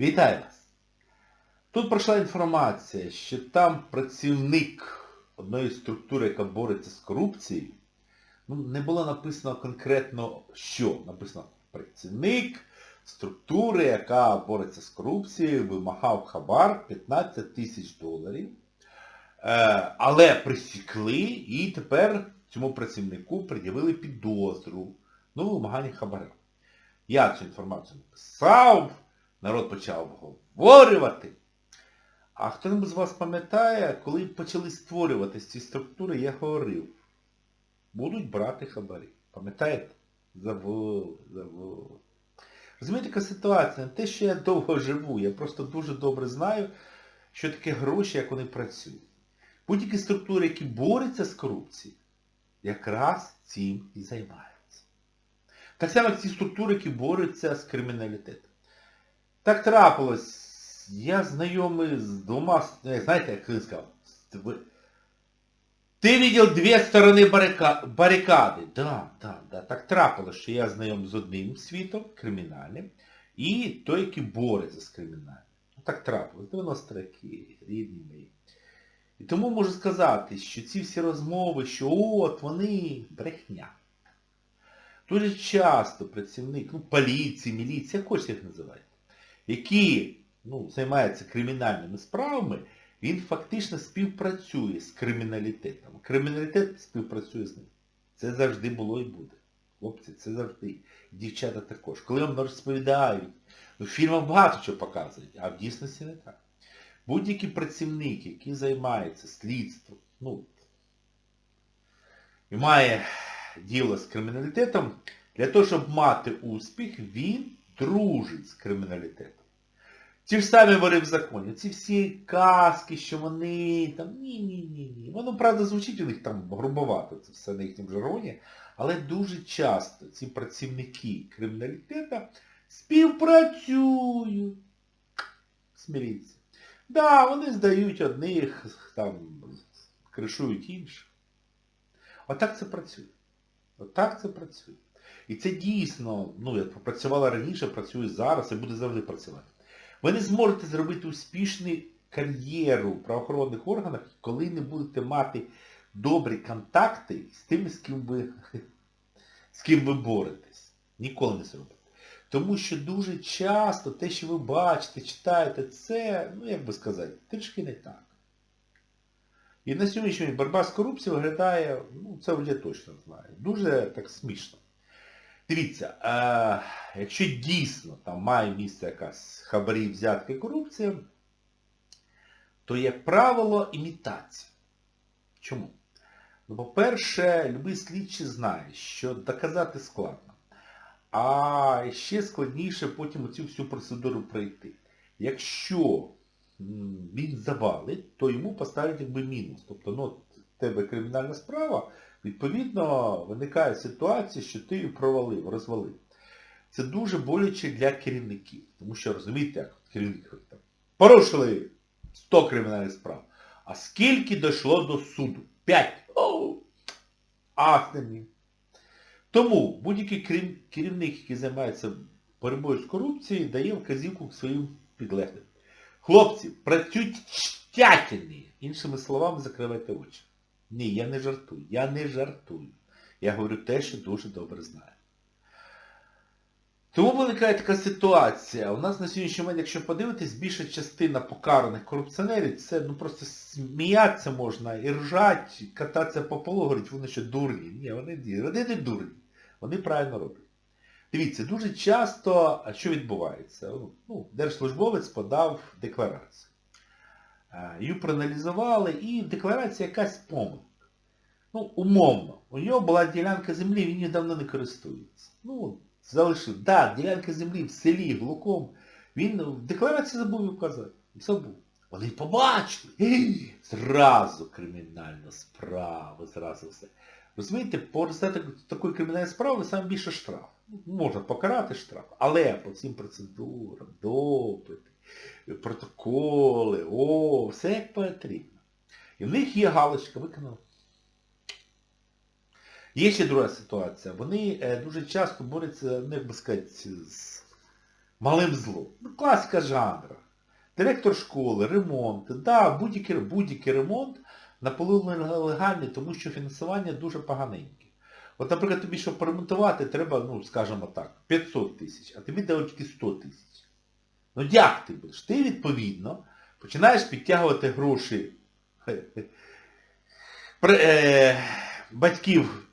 Вітаю вас! Тут пройшла інформація, що там працівник одної структури, яка бореться з корупцією, ну, не було написано конкретно що. Написано працівник структури, яка бореться з корупцією, вимагав хабар 15 тисяч доларів. Е, але присікли і тепер цьому працівнику пред'явили підозру ну, вимагання хабаря. Я цю інформацію написав, народ почав обговорювати. А хто-небудь з вас пам'ятає, коли почали створюватися ці структури, я говорив, будуть брати хабарі. Пам'ятаєте? Забули, забули. Розумієте, яка ситуація? Не те, що я довго живу, я просто дуже добре знаю, що таке гроші, як вони працюють. Будь-які структури, які борються з корупцією, якраз цим і займаються. Так само, як ці структури, які борються з криміналітетом. Так трапилось. Я знайомий з двома, е, знаєте, як він сказав, ти видел дві сторони барика... барикади. Да, да, да. Так трапилось, що я знайомий з одним світом, кримінальним, і той, який бореться з кримінальним. Ну, Так трапилось. 90 роки, рідні мої. І тому можу сказати, що ці всі розмови, що от вони брехня. Дуже часто працівник, ну, поліції, міліції, як хочете їх називати, які ну, займаються кримінальними справами, він фактично співпрацює з криміналітетом. Криміналітет співпрацює з ним. Це завжди було і буде. Хлопці, це завжди. Дівчата також. Коли вам розповідають, ну, в фільмах багато чого показують, а в дійсності не так. Будь-який працівник, який займається слідством, ну, і має діло з криміналітетом, для того, щоб мати успіх, він дружить з криміналітетом. Ті ж самі вори в законі. Ці всі казки, що вони там, ні-ні-ні. Воно, правда, звучить у них там грубовато, це все на їхньому жаргоні, але дуже часто ці працівники криміналітета співпрацюють. Сміріться. Да, вони здають одних, там, кришують інших. Отак це працює. Отак це працює. І це дійсно, ну, як працювала раніше, працює зараз і буде завжди працювати. Ви не зможете зробити успішну кар'єру в правоохоронних органах, коли не будете мати добрі контакти з тими, з ким ви, з ким ви боретесь. Ніколи не зробите. Тому що дуже часто те, що ви бачите, читаєте, це, ну як би сказати, трішки не так. І на сьогоднішній день боротьба з корупцією виглядає, ну це вже точно знаю, дуже так смішно. Дивіться, е, якщо дійсно там має місце якась хабарі, взятки, корупція, то, як правило, імітація. Чому? Ну, по-перше, любий слідчий знає, що доказати складно. А ще складніше потім оцю всю процедуру пройти. Якщо він завалить, то йому поставлять якби мінус. Тобто, ну, в тебе кримінальна справа, відповідно, виникає ситуація, що ти її провалив, розвалив. Це дуже боляче для керівників. Тому що, розумієте, як керівники там, порушили 100 кримінальних справ. А скільки дійшло до суду? 5. Оу! Ахнені. Тому будь-який керівник, який займається боротьбою з корупцією, дає вказівку своїм підлеглим. Хлопці, працюють тщательні. Іншими словами, закривайте очі. Ні, я не жартую. Я не жартую. Я говорю те, що дуже добре знаю. Тому виникає така ситуація. У нас на сьогоднішній момент, якщо подивитись, більша частина покараних корупціонерів, це ну просто сміятися можна і ржать, і кататися по полу, говорить, вони що дурні. Ні, вони, вони не дурні. Вони правильно роблять. Дивіться, дуже часто, що відбувається? Ну, держслужбовець подав декларацію. Її проаналізували і в декларації якась помилка. Ну, умовно. У нього була ділянка землі, він її давно не користується. Ну, залишив. Так, да, ділянка землі в селі, глухом. Він в декларації забув вказати. Забув. Вони побачили. Ей, Зразу кримінальна справа, зразу все. Розумієте, по результату такої кримінальної справи саме більше штраф. Ну, Можна покарати штраф, але по всім процедурам, допити, протоколи, о, все як потрібно. І в них є галочка, виконав. Є ще друга ситуація. Вони е, дуже часто борються, як би сказати, з малим злом. Ну, класика жанру. Директор школи, ремонт, да, будь-який будь-який ремонт наполовину легальний, тому що фінансування дуже поганеньке. От, наприклад, тобі, щоб поремонтувати, треба, ну, скажімо так, 500 тисяч, а тобі дають тільки 100 тисяч. Ну як ти будеш? Ти, відповідно, починаєш підтягувати гроші е, батьків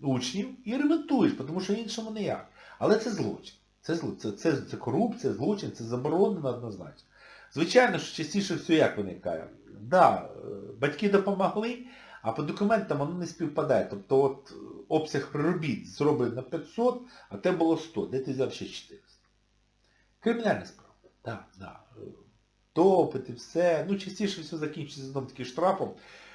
учнів і ремонтуєш, тому що іншому ніяк. Але це злочин. Це, це, це, це корупція, злочин, це заборонено однозначно. Звичайно, що частіше все як виникає. Да, е, батьки допомогли, а по документам воно не співпадає. Тобто от е, обсяг робіт зроблений на 500, а те було 100. Де ти взяв ще 400? Кримінальна справа. Так, да. Е, Допити, все. Ну, частіше все закінчується знову таки штрафом.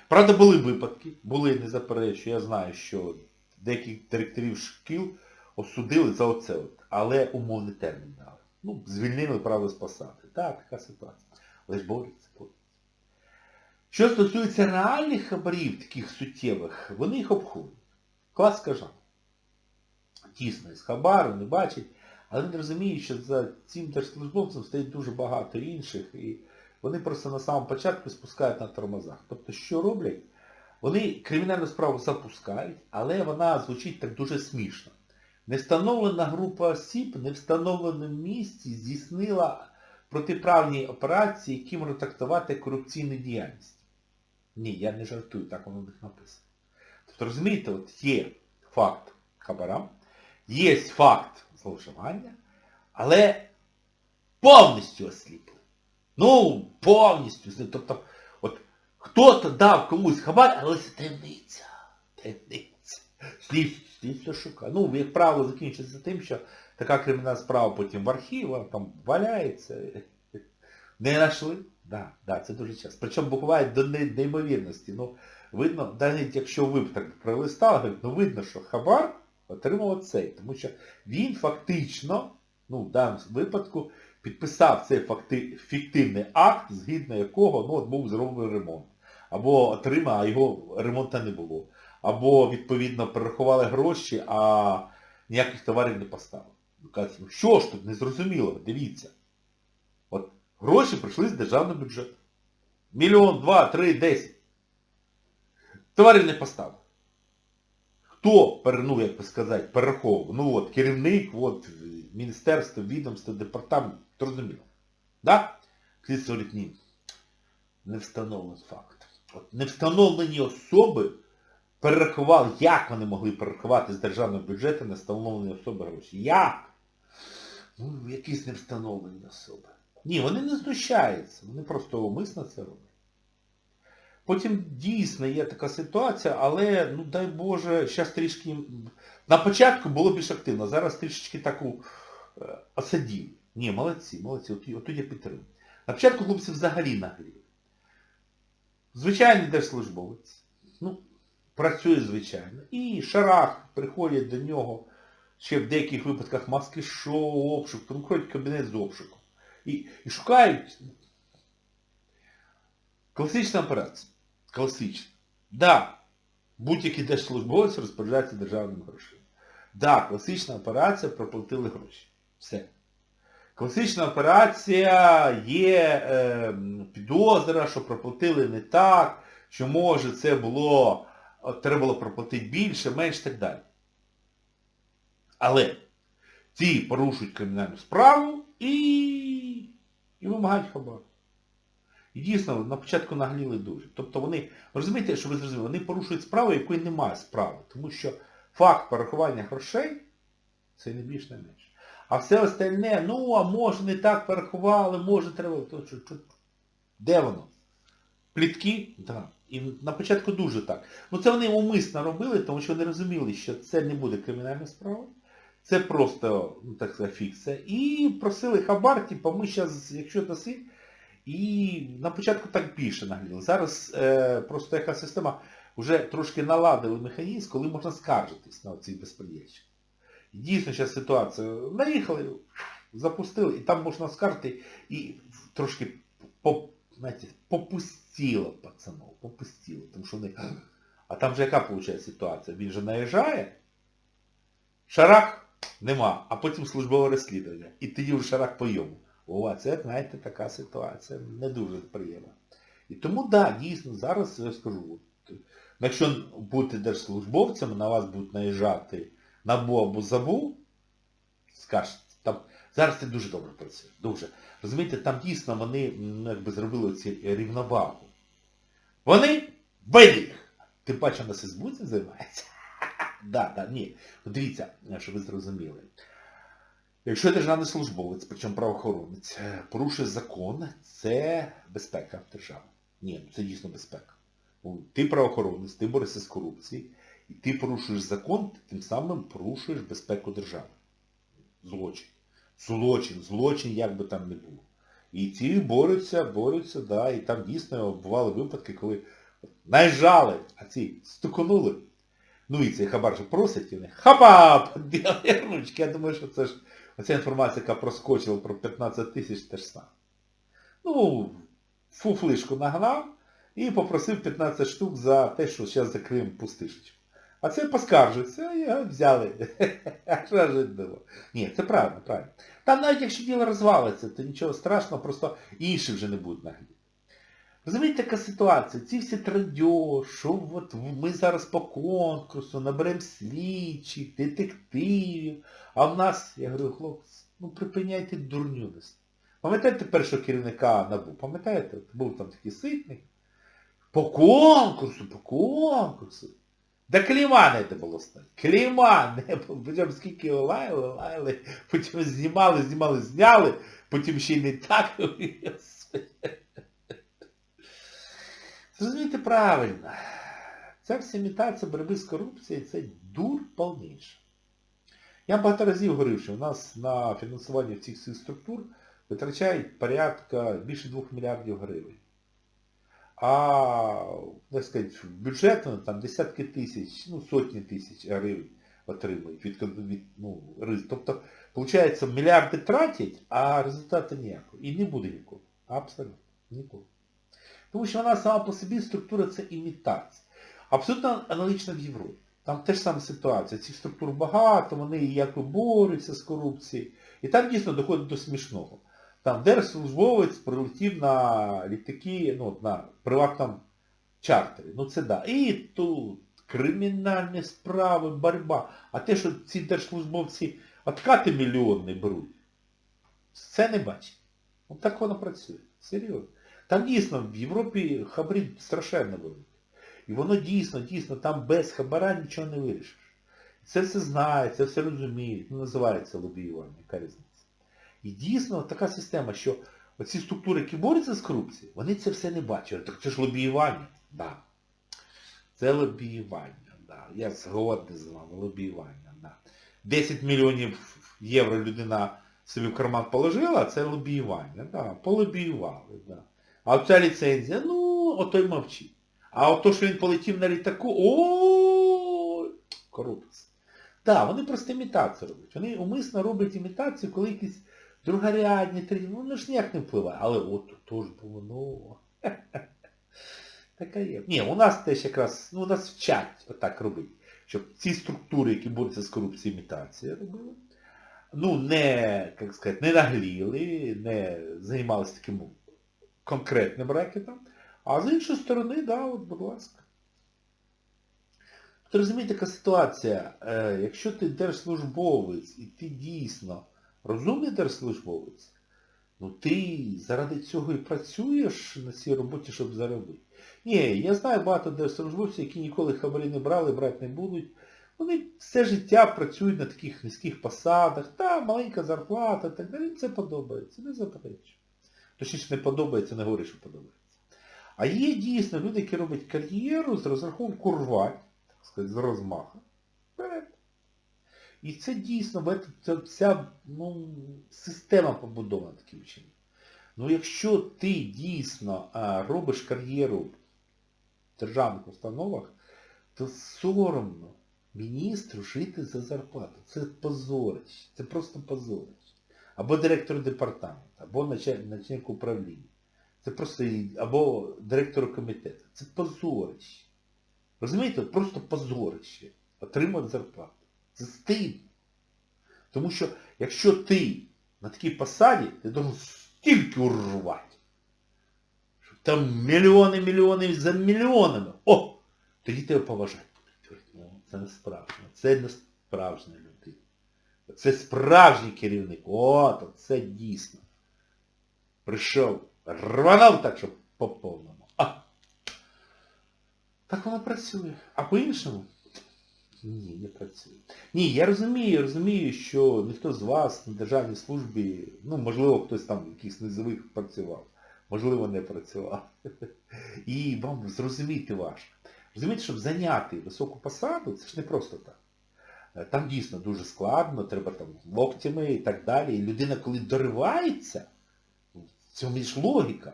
Правда, були випадки, були, не заперечую, я знаю, що деяких директорів шкіл осудили за оце от, але умовний термін дали. Ну, звільнили право з посади. Так, така ситуація. Але ж борються, борються. Що стосується реальних хабарів, таких суттєвих, вони їх обходять. Клас скажа. Тісно із хабару, не бачить, але він розуміє, що за цим держслужбовцем стоїть дуже багато інших, і вони просто на самому початку спускають на тормозах. Тобто, що роблять? Вони кримінальну справу запускають, але вона звучить так дуже смішно. Не встановлена група осіб, не встановленому місці здійснила протиправні операції, які можуть трактувати корупційну діяльність. Ні, я не жартую, так воно в них написано. Тобто, розумієте, от є факт хабара, є факт зловживання, але повністю осліпли. Ну, повністю. Тобто, от хто-то дав комусь хабар, але це таємниця. Таємниця. Слідство, слідство шукає. Ну, як правило, закінчується тим, що така кримінальна справа потім в архіві, вона там валяється. Не знайшли? Да, да, це дуже часто. Причому буває до неймовірності. Ну, видно, навіть якщо ви б так пролистали, ну видно, що хабар отримав цей. Тому що він фактично, ну, в даному випадку, підписав цей факти, фіктивний акт, згідно якого ну, от був зроблений ремонт. Або отримав, а його ремонту не було. Або, відповідно, перерахували гроші, а ніяких товарів не поставили. Ви кажете, ну що ж тут, незрозуміло, дивіться. От гроші прийшли з державного бюджету. Мільйон, два, три, десять. Товарів не поставили. Хто, ну, як би сказати, перераховував? Ну от, керівник, от, міністерство, відомство, департамент, зрозуміло. Да? Слідство говорить, ні. Не встановлений факт. От не встановлені особи перерахували, як вони могли перерахувати з державного бюджету не встановлені особи гроші. Як? Ну, якісь не встановлені особи. Ні, вони не знущаються, вони просто умисно це роблять. Потім дійсно є така ситуація, але, ну дай Боже, зараз трішки... На початку було більш активно, зараз трішечки таку е, осадів. Ні, молодці, молодці, от, отут я підтримую. На початку хлопці взагалі нагріли. Звичайний держслужбовець. Ну, працює звичайно. І шарах приходять до нього ще в деяких випадках маски шоу, обшук, тому ходять кабінет з обшуком. І, і шукають класична операція. Класична. Да, будь-який держслужбовець розпоряджається державними грошима. Да, класична операція, проплатили гроші. Все. Класична операція є е, підозра, що проплатили не так, що може це було, треба було проплатити більше, менше і так далі. Але ці порушують кримінальну справу і, і вимагають хабар. І дійсно, на початку нагліли дуже. Тобто вони, розумієте, що ви зрозуміли, вони порушують справу, якої немає справи. Тому що факт порахування грошей це не більш не менше. А все остальне, ну, а може не так порахували, може треба. То, що, що, де воно? Плітки? Так. Да. І на початку дуже так. Ну це вони умисно робили, тому що вони розуміли, що це не буде кримінальна справа. Це просто, ну так сказати, фікція. І просили хабар, типу, ми зараз, якщо даси, і на початку так більше нагліли. Зараз е, просто яка система вже трошки наладили механізм, коли можна скаржитись на цей безпредельщик. Дійсно зараз ситуація. Наїхали, запустили, і там можна скаржити, і трошки по, знаєте, попустіло пацанов, попустіло. Тому що вони... А там же яка виходить ситуація? Він же наїжджає, шарах, Нема. А потім службове розслідування. І тоді в шарах пойому. О, це, знаєте, така ситуація не дуже приємна. І тому, так, да, дійсно, зараз я скажу, якщо будете держслужбовцем, на вас будуть наїжджати НАБУ або ЗАБУ, скажете, там, зараз це дуже добре працює. Дуже. Розумієте, там дійсно вони ну, якби зробили ці рівновагу. Вони били. Тим паче у нас цим займається. Да, да, ні. Дивіться, щоб ви зрозуміли. Якщо державний службовець, причому правоохоронець, е, порушує закон, це безпека держави. Ні, ну це дійсно безпека. Ти правоохоронець, ти борешся з корупцією, і ти порушуєш закон, тим самим порушуєш безпеку держави. Злочин. Злочин, злочин, як би там не було. І ті борються, борються, да, і там дійсно бували випадки, коли наїжджали, а ці стуконули. Ну і цей хабар же просить, і вони хапа! Ручки. Я думаю, що це ж оця інформація, яка проскочила про 15 тисяч, те ж саме. Ну, фуфлишку нагнав і попросив 15 штук за те, що зараз закриємо пустишечку. А це поскаржиться, і його взяли. Що ж було? Ні, це правильно, правильно. Там навіть якщо діло розвалиться, то нічого страшного, просто інші вже не будуть наглядати. Розумієте, така ситуація, ці всі традьо, що от ми зараз по конкурсу наберемо слідчих, детективів, а в нас, я говорю, хлопці, ну припиняйте дурню нести. Пам'ятаєте першого керівника НАБУ? Пам'ятаєте? Був там такий ситник. По конкурсу, по конкурсу. Да кліма не було стати. Кліма не було. Причому скільки його лаяли, лаяли, потім знімали, знімали, зняли, потім ще й не так. Зрозумійте правильно. Ця вся імітація боротьби з корупцією це дур повніша. Я багато разів говорив, що у нас на фінансування цих всіх структур витрачають порядка більше 2 мільярдів гривень. А, так сказати, бюджетно там десятки тисяч, ну сотні тисяч гривень отримують від, від ну. Тобто, виходить, мільярди тратять, а результату ніякого. І не буде нікого. Абсолютно. Нікого. Тому що вона сама по собі структура це імітація. Абсолютно аналогічна в Європі. Там теж сама ситуація. Цих структур багато, вони якби борються з корупцією. І там дійсно доходить до смішного. Там держслужбовець прилетів на літаки, ну, на приватному чартері. Ну це да. І тут кримінальні справи, боротьба. А те, що ці держслужбовці откати мільйонні беруть, це не бачить. От так воно працює. Серйозно. Там дійсно в Європі хабарі страшенно великі. І воно дійсно, дійсно, там без хабара нічого не вирішиш. Це все знає, це все розуміють. Ну, називається лобіювання, яка різниця. І дійсно така система, що оці структури, які борються з корупцією, вони це все не бачать. Так це ж лобіювання. Да. Це лобіювання. Да. Я згодний з вами, лобіювання. Да. 10 мільйонів євро людина собі в карман положила, це лобіювання. Да. Полобіювали. Да. А оця ліцензія, ну, ото й мовчить. А от то, що він полетів на літаку, о, корупція. Так, вони просто імітацію роблять. Вони умисно роблять імітацію, коли якісь другорядні, треті, ну воно ж ніяк не впливає. Але от то ж було, ну. Така є. Ні, у нас теж якраз, ну у нас вчать отак робити. Щоб ці структури, які борються з корупцією, імітація робили. Ну, не, як сказати, не нагліли, не займалися таким конкретним рекетом. А з іншої сторони, да, от, будь ласка. Ти розумієте, така ситуація, е, якщо ти держслужбовець і ти дійсно розумний держслужбовець, ну ти заради цього і працюєш на цій роботі, щоб заробити. Ні, я знаю багато держслужбовців, які ніколи хабарі не брали, брати не будуть. Вони все життя працюють на таких низьких посадах, та маленька зарплата, так далі. Їм це подобається, не заперечую. Точніше не подобається, не говорю, що подобається. А є дійсно люди, які роблять кар'єру з розрахунку рвать, так сказати, з розмаху. Вперед. І це дійсно, це вся ну, система побудована таким чином. Ну якщо ти дійсно робиш кар'єру в державних установах, то соромно міністру жити за зарплату. Це позорище. Це просто позорище. Або директор департаменту, або начальник управління. Це просто, або директору комітету. Це позорище. Розумієте? Просто позорище. Отримати зарплату. Це стидно. Тому що якщо ти на такій посаді, ти должен стільки урвати. Щоб там мільйони, мільйони за мільйонами. О! Тоді тебе поважають. Ну, це не справжнє. Це не справжня людина. Це справжній керівник. От, це дійсно. Прийшов, рванув так, щоб по повному. А! Так воно працює. А по-іншому? Ні, не працює. Ні, я розумію, я розумію, що ніхто з вас на державній службі, ну, можливо, хтось там в якихось низових працював, можливо, не працював. І вам зрозуміти важко. Розумієте, щоб зайняти високу посаду, це ж не просто так. Е, Там дійсно дуже складно, треба там локтями і так далі. І людина, коли доривається, в цьому ж логіка.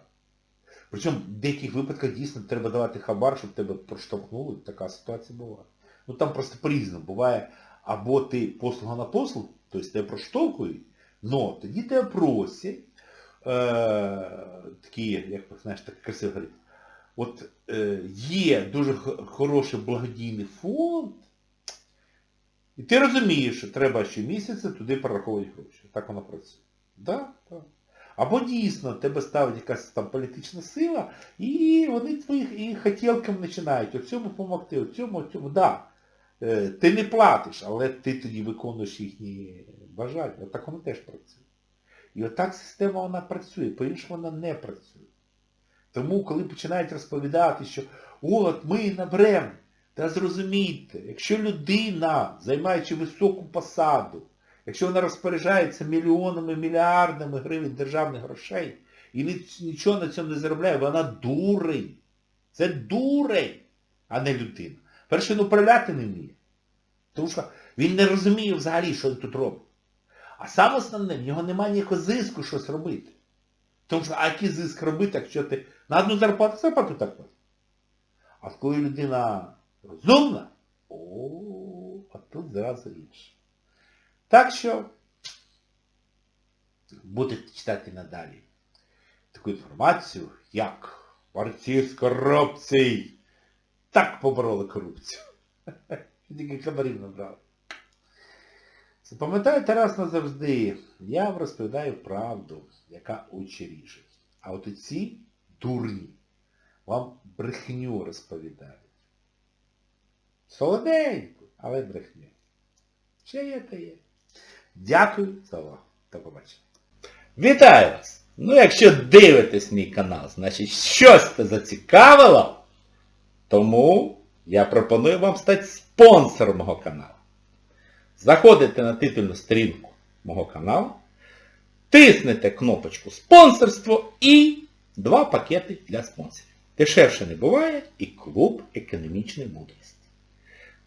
Причому в деяких випадках дійсно треба давати хабар, щоб тебе проштовхнули. Така ситуація буває. Ну там просто по-різному. Буває, або ти послуга на послугу, тобто тебе проштовхують, но тоді тебе просять, е, такі, як знаєш, так красиво говорить, от е, є дуже хороший благодійний фонд, і ти розумієш, що треба щомісяця туди перераховувати гроші. Так воно працює. Да? Так. Або дійсно тебе ставить якась там політична сила, і вони твоїх і хотілкам починають, от цьому допомогти, от цьому. Да. Е, Ти не платиш, але ти тоді виконуєш їхні бажання. От так воно теж працює. І отак система вона працює, по-іншому вона не працює. Тому, коли починають розповідати, що от ми наберемо, та зрозумійте, якщо людина, займаючи високу посаду, якщо вона розпоряджається мільйонами, мільярдами гривень державних грошей і нічого на цьому не заробляє, вона дурень. Це дурень, а не людина. Перше, він управляти не вміє. Тому що він не розуміє взагалі, що він тут робить. А саме основне, в нього немає ніякого зиску щось робити. Тому що, а який зиск робити, якщо ти на одну зарплату зарплату так платиш? А коли людина розумна, о, а тут зразу інше. Так що будете читати надалі таку інформацію, як борці з корупцією так побороли корупцію. Тільки хабарів набрали. Запам'ятайте раз назавжди, я вам розповідаю правду, яка очі ріжуть. А от ці дурні вам брехню розповідають. Солоденьку, але брехню. Ще є та є. Дякую за увагу. До побачення. Вітаю вас! Ну, якщо дивитесь мій канал, значить щось це зацікавило, тому я пропоную вам стати спонсором мого каналу. Заходите на титульну сторінку мого каналу, тиснете кнопочку спонсорство і два пакети для спонсорів. Дешевше не буває і клуб економічної мудрості.